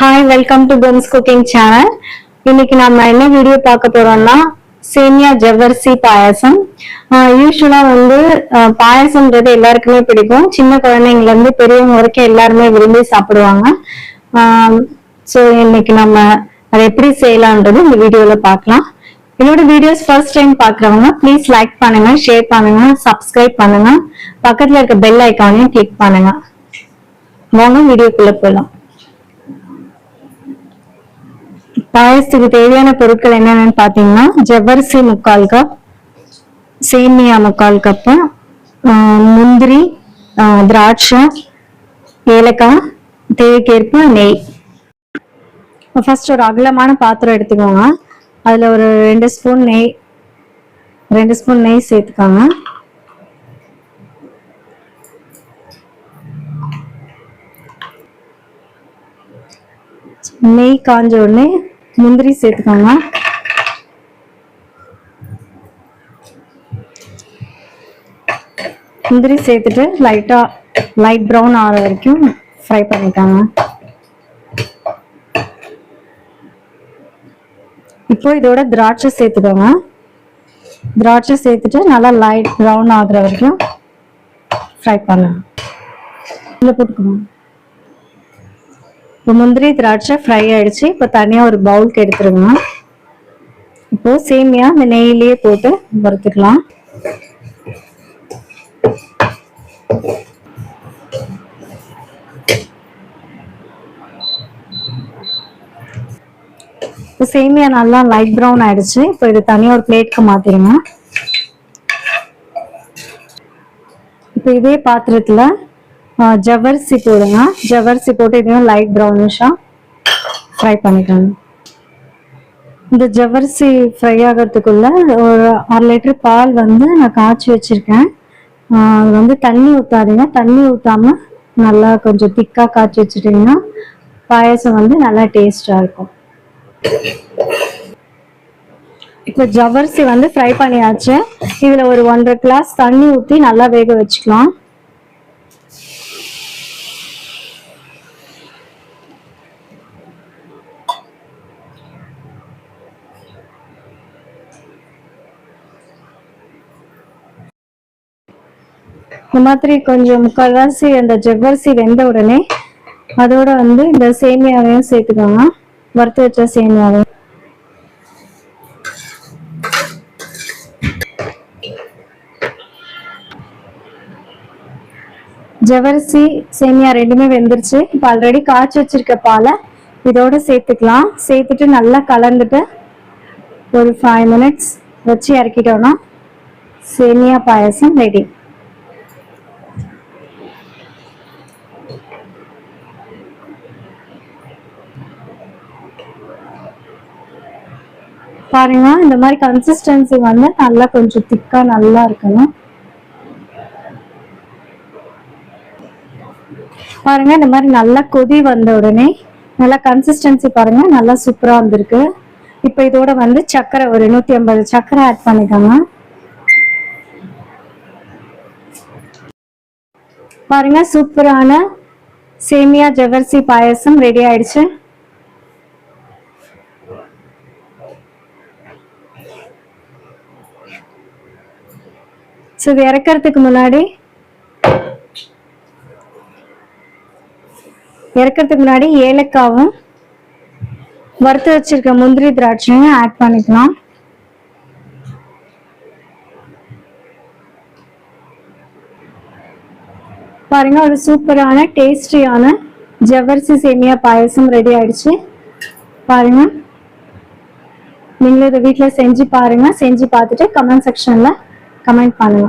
Hi welcome to பொம்ஸ் cooking channel இன்னைக்கு நம்ம என்ன வீடியோ பார்க்க போறோம்னா சேமியா ஜவ்வரிசி பாயாசம். யூஸ்வலா வந்து பாயசம்ன்றது பாயாசம்ன்றது எல்லாருக்குமே பிடிக்கும். சின்ன குழந்தைங்கல இருந்து பெரியவங்க வரைக்கும் எல்லாருமே விரும்பி சாப்பிடுவாங்க. ஸோ இன்னைக்கு நம்ம அதை எப்படி செய்யலான்றது இந்த வீடியோல பார்க்கலாம். என்னோட வீடியோஸ் ஃபர்ஸ்ட் டைம் பார்க்குறவங்க ப்ளீஸ் லைக் பண்ணுங்க ஷேர் பண்ணுங்க சப்ஸ்கிரைப் பண்ணுங்க. பக்கத்துல இருக்க பெல் ஐக்கானையும் கிளிக் பண்ணுங்க. வாங்க வீடியோக்குள்ள போகலாம் பாயசத்துக்கு தேவையான பொருட்கள் என்னென்னு பார்த்தீங்கன்னா ஜவ்வரிசி முக்கால் கப் சேமியா முக்கால் கப்பு முந்திரி திராட்சை ஏலக்காய் தேவைக்கேற்ப நெய். ஃபர்ஸ்ட் ஒரு அகலமான பாத்திரம் எடுத்துக்கோங்க. அதில் ஒரு ரெண்டு ஸ்பூன் நெய் ரெண்டு ஸ்பூன் நெய் சேர்த்துக்கோங்க. நெய் காஞ்ச உடனே முந்திரி சேர்த்துக்கோங்க. முந்திரி சேர்த்துட்டு லைட்டா லைட் ப்ரௌன் ஆகிற வரைக்கும் ஃப்ரை பண்ணிக்கோங்க. இப்போ இதோட திராட்சை சேர்த்துக்கோங்க. திராட்சை சேர்த்துட்டு நல்லா லைட் ப்ரௌன் ஆகுற வரைக்கும் ஃப்ரை பண்ணுங்க இல்லை போட்டுக்கோங்க. இப்போ முந்திரி திராட்சை ஃப்ரை ஆயிடுச்சு. இப்போ தனியாக ஒரு பவுலுக்கு எடுத்துருங்க இப்போ சேமியா இந்த நெய்யிலேயே போட்டு வறுத்துக்கலாம் இப்போ சேமியா நல்லா லைட் ப்ரௌன் ஆயிடுச்சு. இப்போ இது தனியாக ஒரு பிளேட்க்கு மாத்திருங்க இப்போ இதே பாத்திரத்துல ஜவ்வரிசி போடுங்க. ஜவ்வரிசி போட்டு இதையும் லைட் ப்ரௌனிஷா ஃப்ரை பண்ணிக்கோங்க. இந்த ஜவ்வரிசி ஃப்ரை ஆகிறதுக்குள்ள ஒரு அரை லிட்டர் பால் வந்து நான் காய்ச்சி வச்சிருக்கேன். அது வந்து தண்ணி ஊற்றாதீங்க தண்ணி ஊற்றாம நல்லா கொஞ்சம் திக்காக காய்ச்சி வச்சிட்டீங்கன்னா பாயாசம் வந்து நல்லா டேஸ்டாக இருக்கும். இப்போ ஜவ்வரிசி வந்து ஃப்ரை பண்ணியாச்சு. இதில் ஒரு ஒன்றரை கிளாஸ் தண்ணி ஊற்றி நல்லா வேக வச்சுக்கலாம். இந்த மாதிரி கொஞ்சம் முக்கால்வாசி அந்த ஜவ்வரிசி வெந்த உடனே அதோட வந்து இந்த சேமியாவையும் சேர்த்துக்கோங்க. வறுத்து வச்ச சேமியாவையும். ஜவரிசி சேமியா ரெண்டுமே வெந்துருச்சு. இப்போ ஆல்ரெடி காய்ச்சி வச்சிருக்க பாலை இதோட சேர்த்துக்கலாம். சேர்த்துட்டு நல்லா கலந்துட்டு ஒரு ஃபைவ் மினிட்ஸ் வச்சு இறக்கிட்டோம்னா சேமியா பாயசம் ரெடி பாருங்க இந்த மாதிரி கன்சிஸ்டன்சி வந்து நல்லா கொஞ்சம் திக்கா நல்லா இருக்கணும். பாருங்க இந்த மாதிரி நல்லா கொதி வந்த உடனே நல்லா கன்சிஸ்டன்சி பாருங்க நல்லா சூப்பரா வந்திருக்கு. இப்போ இதோட வந்து சக்கரை ஒரு நூத்தி ஐம்பது சக்கரை ஆட் பண்ணிக்கோங்க. பாருங்க சூப்பரான சேமியா ஜவர்சி பாயசம் ரெடி ஆயிடுச்சு. ஸோ இது இறக்கறதுக்கு முன்னாடி இறக்கறதுக்கு முன்னாடி ஏலக்காவும் வறுத்து வச்சிருக்க முந்திரி திராட்சையும் ஆட் பண்ணிக்கலாம். பாருங்க ஒரு சூப்பரான டேஸ்டியான ஜவ்வரிசி சேமியா பாயசம் ரெடி ஆயிடுச்சு. பாருங்க. நீங்களும் இதை வீட்டில் செஞ்சு பாருங்க. செஞ்சு பார்த்துட்டு கமெண்ட் செக்ஷன்ல கமெண்ட் பண்ணுங்க.